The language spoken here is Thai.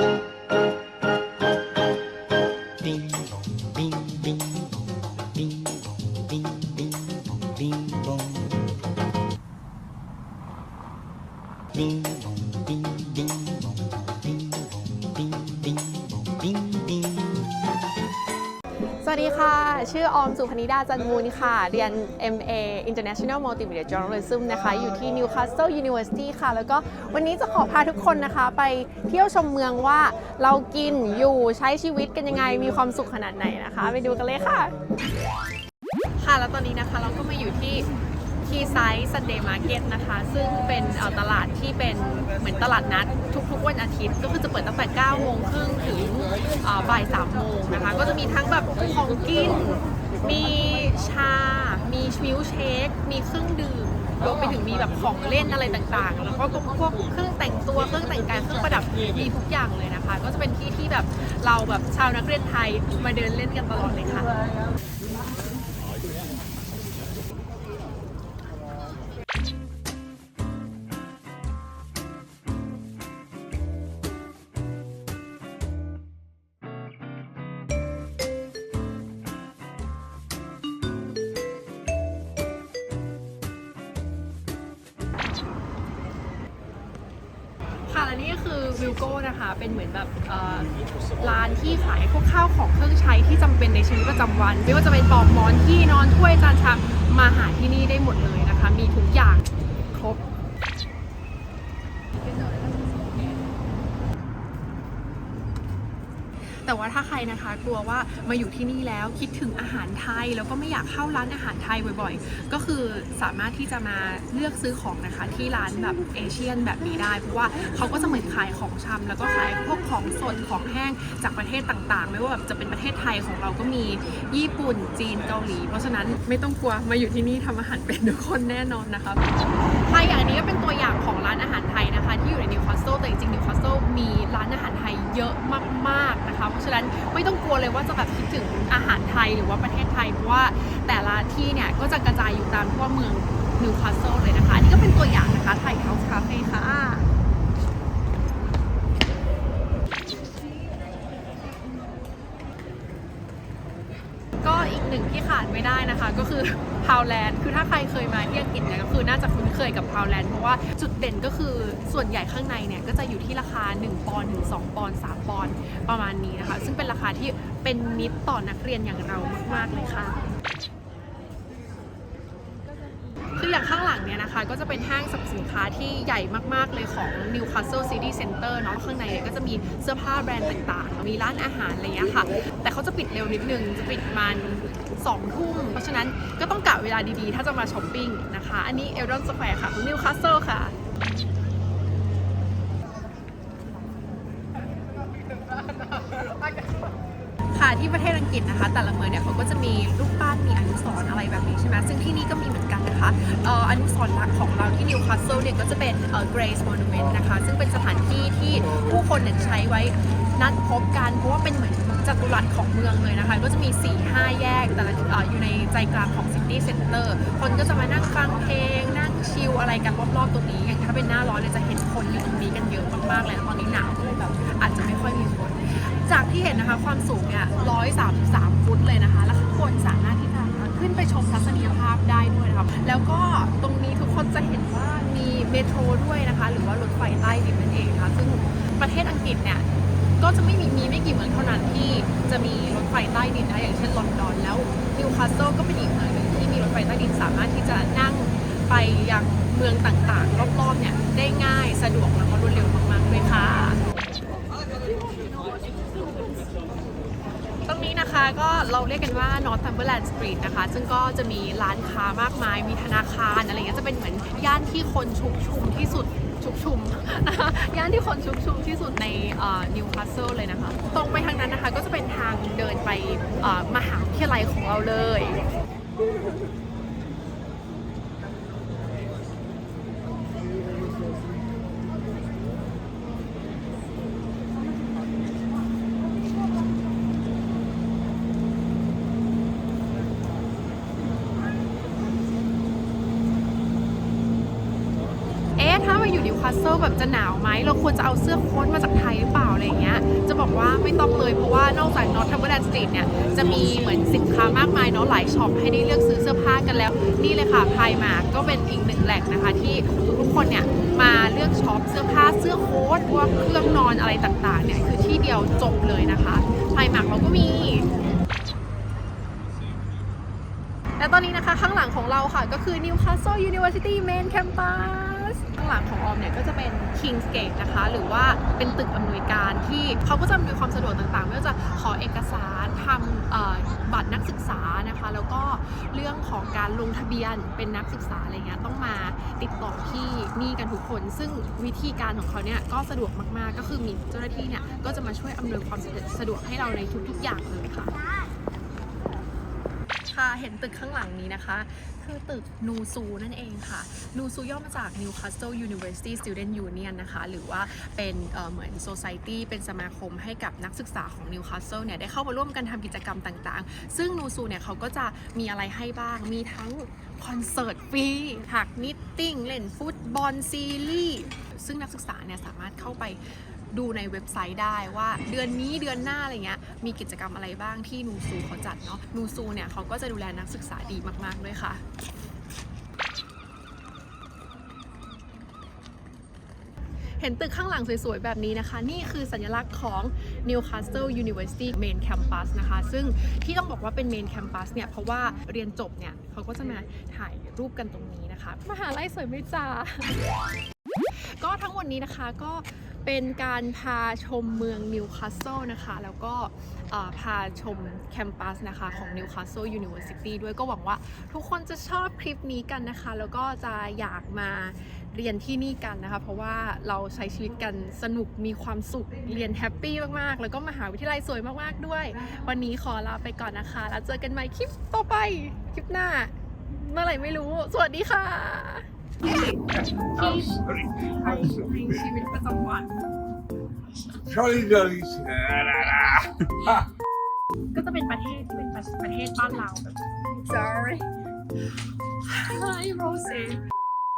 Thank you. ดีค่ะ ชื่อออมสุพนิดาจันมูลค่ะ เรียน MA International Multimedia Journalism นะคะ อยู่ที่ Newcastle University ค่ะ แล้วก็วันนี้จะขอพาทุกคนนะคะ ไปเที่ยวชมเมืองว่าเรากินอยู่ใช้ชีวิตกันยังไง มีความสุขขนาดไหนนะคะ ไปดูกันเลยค่ะ ค่ะ แล้วตอนนี้นะคะเราก็มาอยู่ที่ที่ไซส์ Sunday Market นะคะ ซึ่งเป็นตลาด ที่เป็นเหมือนตลาดนัดทุกๆวันอาทิตย์ ก็คือจะเปิดตั้งแต่9โมงครึ่งถึงเอ่อบ่าย3โมงนะคะ ก็จะมีทั้งแบบของกิน มีชา มีมิลค์เชค มีเครื่องดื่มรวมไปถึงมีแบบของเล่นอะไรต่างๆ แล้วก็พวกเครื่องแต่งตัว เครื่องแต่งกาย เครื่องประดับ มีทุกอย่างเลยนะคะ ก็จะเป็นที่ที่แบบเราแบบชาวนักเรียนไทยมาเดินเล่นกันตลอดเลยค่ะ วิลโก้นะคะ เป็นเหมือนแบบร้านที่ขายพวกข้าวของเครื่องใช้ที่จำเป็นในชีวิตประจำวัน ไม่ว่าจะเป็นปอกหมอนที่นอนถ้วยจานชามมาหาที่นี่ได้หมดเลยนะคะ มีทุกอย่างครบ แต่ว่าถ้าใครนะคะกลัวว่ามาอยู่ที่นี่แล้วคิดถึงอาหารไทย แล้วก็ไม่อยากเข้าร้านอาหารไทยบ่อยๆ ก็คือสามารถที่จะมาเลือกซื้อของนะคะที่ร้านแบบเอเชียนแบบนี้ได้เพราะว่าเขาก็จะเหมือนขายของชำแล้วก็ขายพวกของสดของแห้งจากประเทศต่างๆ ไม่ว่าแบบจะเป็นประเทศไทยของเราก็มีญี่ปุ่นจีนเกาหลี เพราะฉะนั้นไม่ต้องกลัวมาอยู่ที่นี่ทำอาหารเป็นทุกคนแน่นอนนะคะใช่อย่างนี้ก็เป็นตัวอย่างของร้านอาหารไทยนะคะ ที่อยู่ในนิวคาสเซิลแต่จริงๆนิวคาสเซิลมีร้านอาหารไทยเยอะมากๆนะคะฉะนั้นไม่ต้องกลัวเลยว่าจะแบบคิดถึงอาหารไทยหรือว่าประเทศไทย เพราะว่าแต่ละที่เนี่ยก็จะกระจายอยู่ตามทั่วเมืองนิวคาสเซิลเลยนะคะ อันนี้ก็เป็นตัวอย่างนะคะไทยเฮาส์คาเฟ่ค่ะ ก็อีก หนึ่งที่ขาดไม่ได้นะคะ ก็คือพาวแลนด์คือถ้าใครเคยมาที่อังกฤษเนี่ยก็คือน่าจะคุ้นเคยกับพาวแลนด์เพราะว่าจุดเด่นก็คือส่วนใหญ่ข้างในเนี่ยก็จะอยู่ที่ราคา 1 ปอนด์ถึง 2 ปอนด์3ปอนด์ประมาณนี้นะคะ ซึ่งเป็นราคาที่เป็นมิตรต่อนักเรียนอย่างเรามากๆเลยค่ะ คื อย่างข้างหลังเนี่ยนะคะ ก็จะเป็นห้างสรรพสินค้าที่ใหญ่มากๆเลยของ Newcastle City Center เนาะข้างในเนี่ยก็จะมีเสื้อผ้าแบรนด์ต่างๆ มีร้านอาหารอะไรเงี้ยค่ะ แต่เขาจะปิดเร็วนิดนึง จะปิดประมัน2ทุ่มเพราะฉะนั้นก็ต้องกะเวลาดีๆ ถ้าจะมาช้อปปิ้งนะคะ อันนี้ Eldon Square ค่ะของ Newcastle ค่ะ ค่ะที่ประเทศอังกฤษนะคะ แต่ละเมืองเนี่ยเขาก็จะมีรูปปั้นมีอนุสรณ์อะไรแบบนี้ใช่ไหมซึ่งที่นี่ก็มีเหมือนกันนะคะเอ่ออนุสรณ์หลักของเราที่นิวคาสเซิลเนี่ยก็จะเป็นเอ่อ Grace Monument นะคะ ซึ่งเป็นสถานที่ที่ผู้คนเนี่ยใช้ไว้นัดพบกันเพราะว่าเป็นเหมือนจัตุรัสของเมืองเลยนะคะ ก็จะมี 4-5 แยกแต่ละเอ่ออยู่ในใจกลางของ City Center คนก็จะมานั่งฟังเพลง นั่งชิลอะไรกันรอบๆตรงนี้อย่างถ้าเป็นหน้าร้อนเนี่ยจะเห็นคนอยู่ตรงนี้กันเยอะมากๆเลยตอนนี้หนาวก็เลยแบบอาจจะไม่ จากที่เห็นนะคะความสูงเนี่ย133 ฟุตเลยนะคะ แล้วข้างบนสามารถที่จะขึ้นไปชมทัศนียภาพได้ด้วยนะคะแล้วก็ตรงนี้ทุกคนจะเห็นว่ามีเมโทรด้วยนะคะ หรือว่ารถไฟใต้ดินนั่นเองนะคะซึ่งประเทศอังกฤษเนี่ยก็จะไม่มีมีไม่กี่เมืองเท่านั้นที่จะมีรถไฟใต้ดินนะอย่างเช่นลอนดอนแล้วนิวคาสเซิลก็เป็นอีกเมืองหนึ่งที่มีรถไฟใต้ดินสามารถที่จะนั่งไปยังเมืองต่างๆ รอบๆเนี่ยได้ง่ายสะดวกแล้วก็รวดเร็วมากๆด้วยค่ะ ตรง นะคะก็เราเรียกกันว่า Northumberland Street นะคะ ซึ่งก็จะมีร้านค้ามากมาย มีธนาคารอะไรเงี้ยจะเป็นเหมือนย่านที่คนชุกชุมที่สุดชุกชุมนะคะย่านที่คนชุกชุมที่สุดในนิวคาสเซิลเลยนะคะ ตรงไปทางนั้นนะคะก็จะเป็นทางเดินไปมหาวิทยาลัยของเราเลย เอ๊ะถ้าอยู่นิวคาสเซิลแบบจะหนาวไหมเราควรจะเอาเสื้อโค้ทมาจากไทยหรือเปล่าอะไรเงี้ย จะบอย่าไม่ต้องเงี้ยนอกจาก Northumberland Street เนี่ยจะมีเหมือนสินค้ามากมายเนาะหลายช็อปให้ได้เลือกซื้อเสื้อผ้ากันแล้ว นี่เลยค่ะพายมาก็เป็นอีกหนึ่งแหล่งนะคะ ที่ทุกคนเนี่ยมาเลือกช็อปเสื้อผ้าเสื้อโค้ทพวกเครื่องนอนอะไรต่างๆเนี่ยคือที่เดียวจบเลยนะคะพายมาเราก็มีและตอนนี้นะคะข้างหลังของเราค่ะ ก็คือ Newcastle University Main Campus หลังของออมเนี่ยก็จะเป็น King's Gate นะคะ หรือว่าเป็นตึกอำนวยการที่เขาก็จะมีความสะดวกต่างๆไม่ว่าจะขอเอกสารทำบัตรนักศึกษานะคะ แล้วก็เรื่องของการลงทะเบียนเป็นนักศึกษาอะไรเงี้ยต้องมาติดต่อที่นี่กันทุกคน ซึ่งวิธีการของเขาเนี่ยก็สะดวกมากๆ ก็คือมีเจ้าหน้าที่เนี่ยก็จะมาช่วยอำนวยความสะดวกให้เราในทุกๆอย่างเลยค่ะ ค่ะ เห็นตึกข้างหลังนี้นะคะ คือตึกนูซูนั่นเองค่ะ นูซูย่อมาจาก Newcastle University Student Union นะคะ หรือว่าเป็นเเหมือน society เป็นสมาคมให้กับนักศึกษาของ Newcastle เนี่ย ได้เข้ามาร่วมกันทำกิจกรรมต่างๆ ซึ่งนูซูเนี่ยเขาก็จะมีอะไรให้บ้าง มีทั้งคอนเสิร์ตฟรีถักนิตติ้ง เล่นฟุตบอลซีรีส์ ซึ่งนักศึกษาเนี่ยสามารถเข้าไป ดูในเว็บไซต์ได้ว่าเดือนนี้เดือนหน้าอะไรเงี้ยมีกิจกรรมอะไรบ้างที่นูซูเขาจัดเนาะนูซูเนี่ยเขาก็จะดูแลนักศึกษาดีมากๆด้วยค่ะเห็นตึกข้างหลังสวยๆ แบบนี้นะคะ นี่คือสัญลักษณ์ของ Newcastle University Main Campus นะคะ ซึ่งที่ต้องบอกว่าเป็น Main Campus เนี่ย เพราะว่าเรียนจบเนี่ย เขาก็จะมาถ่ายรูปกันตรงนี้นะคะ มหาลัยสวยไหมจ้าก็ทั้งหมดนี้นะคะก็ เป็นการพาชมเมืองนิวคาสเซิลนะคะ แล้วก็พาชมแคมปัสนะคะของ Newcastle University ด้วยก็หวังว่าทุกคนจะชอบคลิปนี้กันนะคะ แล้วก็จะอยากมาเรียนที่นี่กันนะคะ เพราะว่าเราใช้ชีวิตกันสนุกมีความสุขเรียนแฮปปี้มาก ๆ แล้วก็มหาวิทยาลัยสวยมาก ๆ ด้วย วันนี้ขอลาไปก่อนนะคะ แล้วเจอกันใหม่คลิปต่อไป คลิปหน้า เมื่อไหร่ไม่รู้ สวัสดีค่ะ ในชีวิตประจำวัน Jolly jolly. Ah. ก็จะเป็นประเทศที่เป็นประเทศบ้านเราแบบ sorry hi Rose